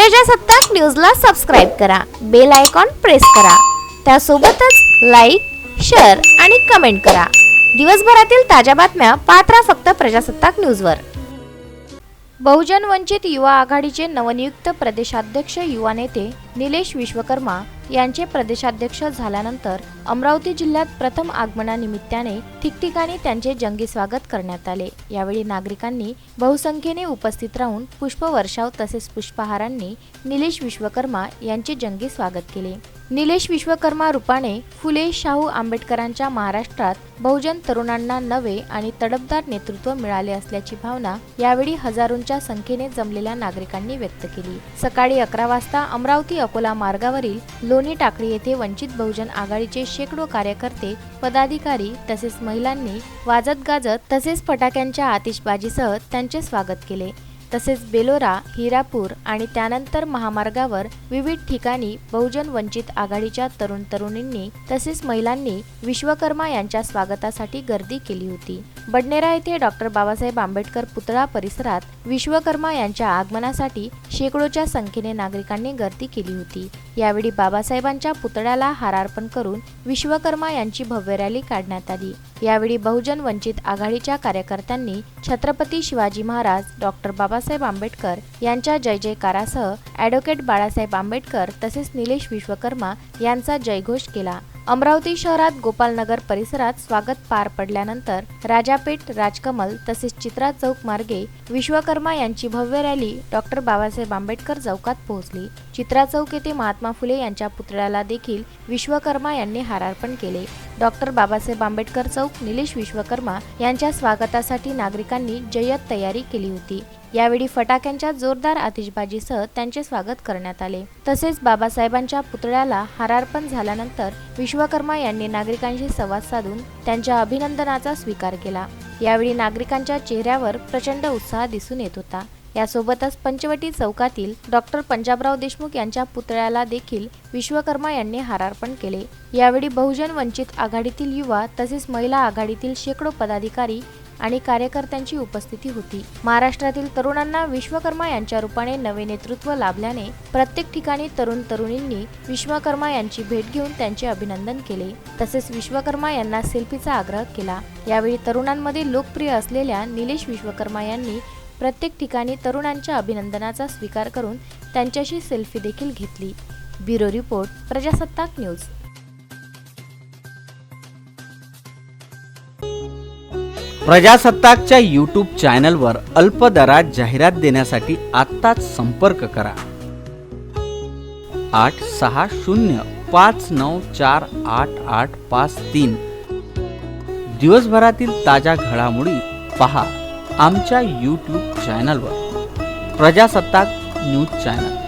प्रजासत्ताक न्यूजला सबस्क्राईब करा. बेल आयकॉन प्रेस करा. त्यासोबतच लाईक शेअर आणि कमेंट करा. दिवसभरातील ताज्या बातम्या पात्रा फक्त प्रजासत्ताक न्यूजवर. बहुजन वंचित युवा आघाडीचे नवनियुक्त प्रदेशाध्यक्ष युवा नेते निलेश विश्वकर्मा यांचे प्रदेशाध्यक्ष झाल्यानंतर अमरावती जिल्ह्यात प्रथम आगमनानिमित्ताने ठिकठिकाणी त्यांचे जंगी स्वागत करण्यात आले. यावेळी नागरिकांनी बहुसंख्येने उपस्थित राहून पुष्पवर्षाव तसेच पुष्पहारांनी निलेश विश्वकर्मा यांचे जंगी स्वागत केले. निलेश विश्वकर्मा रूपाने फुले शाहू आंबेडकरांच्या महाराष्ट्रात बहुजन तरुणांना नवे आणि तडफदार नेतृत्व मिळाले असल्याची भावना यावेळी हजारोंच्या संख्येने जमलेल्या नागरिकांनी व्यक्त केली. सकाळी अकरा वाजता अमरावती अकोला मार्गावरील लोणी टाकळी येथे वंचित बहुजन आघाडीचे शेकडो कार्यकर्ते पदाधिकारी तसेच महिलांनी वाजत गाजत तसेच फटाक्यांच्या आतिषबाजीसह त्यांचे स्वागत केले. तसेच बेलोरा हिरापूर आणि त्यानंतर महामार्गावर विविध ठिकाणी बहुजन वंचित आघाडीच्या तरुण तरुणींनी तसेच महिलांनी विश्वकर्मा यांच्या स्वागतासाठी गर्दी केली होती. बडनेरा येथे डॉक्टर बाबासाहेब आंबेडकर पुतळा परिसरात विश्वकर्मा यांच्या आगमनासाठी शेकडोच्या संख्येने नागरिकांनी गर्दी केली होती. यावेळी बाबासाहेबांच्या पुतळ्याला हार अर्पण करून विश्वकर्मा यांची भव्य रॅली काढण्यात आली. यावेळी बहुजन वंचित आघाडीच्या कार्यकर्त्यांनी छत्रपती शिवाजी महाराज डॉक्टर बाबासाहेब आंबेडकर यांच्या जय जयकारासह ॲडव्होकेट बाळासाहेब आंबेडकर तसेच निलेश विश्वकर्मा यांचा जयघोष केला. अमरावती शहरात गोपालनगर परिसरात स्वागत पार पडल्यानंतर राजापेठ राजकमल तसेच चित्रा चौक मार्गे विश्वकर्मा यांची भव्य रॅली डॉक्टर बाबासाहेब आंबेडकर चौकात पोहोचली. चित्रा चौक येथे महात्मा फुले यांच्या पुतळ्याला देखील विश्वकर्मा यांनी हारार्पण केले. डॉक्टर बाबासाहेब आंबेडकर चौक निलेश विश्वकर्मा यांच्या स्वागतासाठी नागरिकांनी जय्यत तयारी केली होती. यावेळी फटाक्यांच्या जोरदार आतिषबाजीसह त्यांचे स्वागत करण्यात आले. तसेच बाबासाहेबांच्या पुतळ्याला हारार्पण झाल्यानंतर विश्वकर्मा यांनी नागरिकांशी संवाद साधून त्यांच्या अभिनंदनाचा स्वीकार केला. यावेळी नागरिकांच्या चेहऱ्यावर प्रचंड उत्साह दिसून येत होता. यासोबतच पंचवटी चौकातील डॉक्टर पंजाबराव देशमुख यांच्या पुतळ्याला देखील विश्वकर्मा यांनी हारार्पण केले. यावेळी बहुजन वंचित आघाडीतील युवा तसेच महिला आघाडीतील शेकडो पदाधिकारी आणि कार्यकर्त्यांची उपस्थिती होती. महाराष्ट्रातील तरुणांना विश्वकर्मा यांच्या रूपाने नवे नेतृत्व लाभल्याने प्रत्येक ठिकाणी तरुण तरुणींनी विश्वकर्मा यांची भेट घेऊन त्यांचे अभिनंदन केले. तसेच विश्वकर्मा यांना सेल्फीचा आग्रह केला. यावेळी तरुणांमध्ये लोकप्रिय असलेल्या निलेश विश्वकर्मा यांनी प्रत्येक ठिकाणी तरुणांच्या अभिनंदनाचा स्वीकार करून त्यांच्याशी सेल्फी देखील घेतली. Bureau report Prajasattak news. प्रजासत्ताकच्या YouTube चॅनलवर अल्प दरात जाहिरात देण्यासाठी आत्ताच संपर्क करा. आठ सहा शून्य पाच नऊ चार आठ आठ पाच तीन. दिवसभरातील ताज्या घडामोडी पहा. आमच्या यूट्यूब चॅनलवर प्रजासत्ताक न्यूज चॅनल